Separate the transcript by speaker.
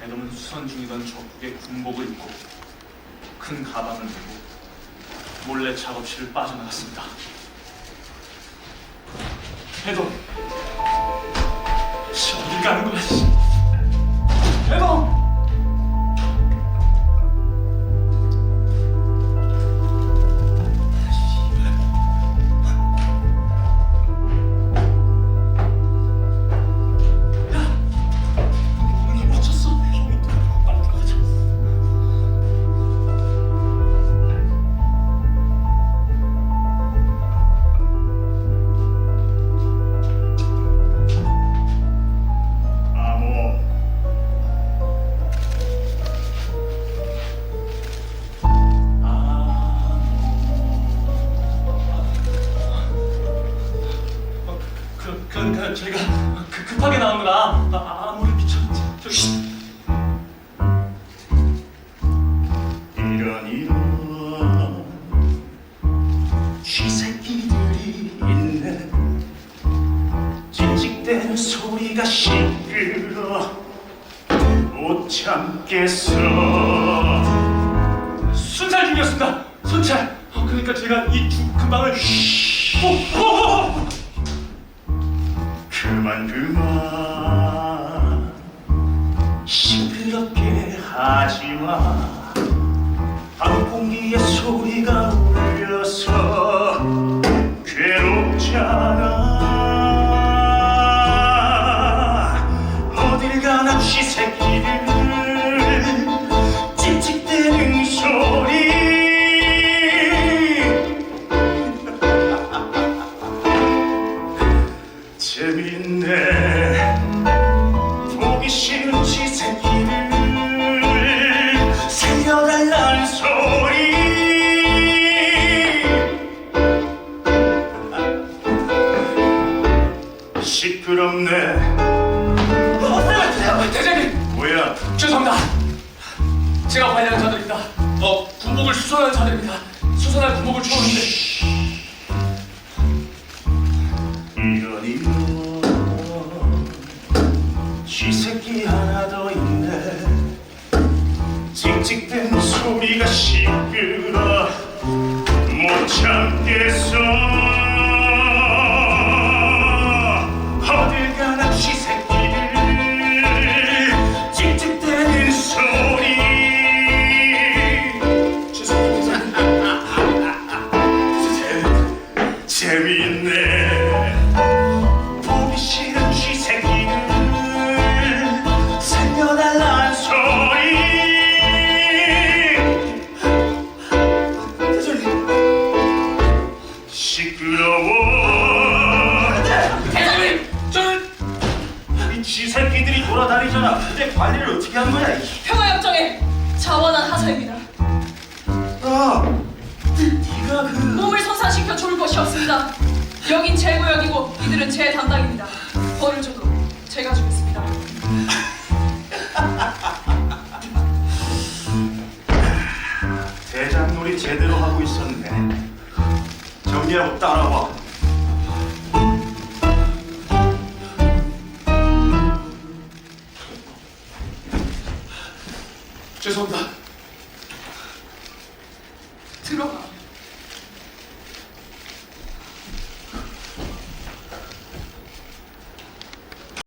Speaker 1: 해동은 수선 중이던 적국의 군복을 입고 큰 가방을 메고 몰래 작업실을 빠져나갔습니다. 해동! 씨, 어딜 가는 거야, 씨. 그, 그, 그, 그, 급하게 나오느라 아, 아무리 미쳤지. 저기,
Speaker 2: 이런 이런 쥐새끼들이 있네 찡찡대는 소리가 시끄러 못 참겠어
Speaker 1: 순찰 중이었습니다. 순찰. 어, 그러니까 제가 이 주, 금방을 어, 어, 어, 어.
Speaker 2: 그만 시끄럽게 하지마. 밤 공기에 소리가 울려서 괴롭잖아 재밌네. 보기 싫은 쥐새끼를 살려달라는 소리. 시끄럽네.
Speaker 1: 어, 대장님,
Speaker 2: 뭐야?
Speaker 1: 죄송합니다. 제가 관리하는 자들입니다. 어, 군복을 수선하는 자들입니다. 수선할 군복을 주었는데
Speaker 2: 쥐새끼 하나 더 있네. 찡찡대는 소리가 시끄러 못 참겠어 쥐새끼들이 돌아다니잖아 근데 관리를 어떻게 한 거야 이
Speaker 3: 평화협정에 자원한 하사입니다.
Speaker 2: 아, 네가 그
Speaker 3: 몸을 손상시켜 좋을 것이 없습니다. 여긴 제 구역이고 이들은 제 담당입니다. 벌을 줘도 제가 주겠습니다.
Speaker 2: 대장놀이 제대로 하고 있었네 정리하고 따라와
Speaker 1: 죄송합니다. 들어가.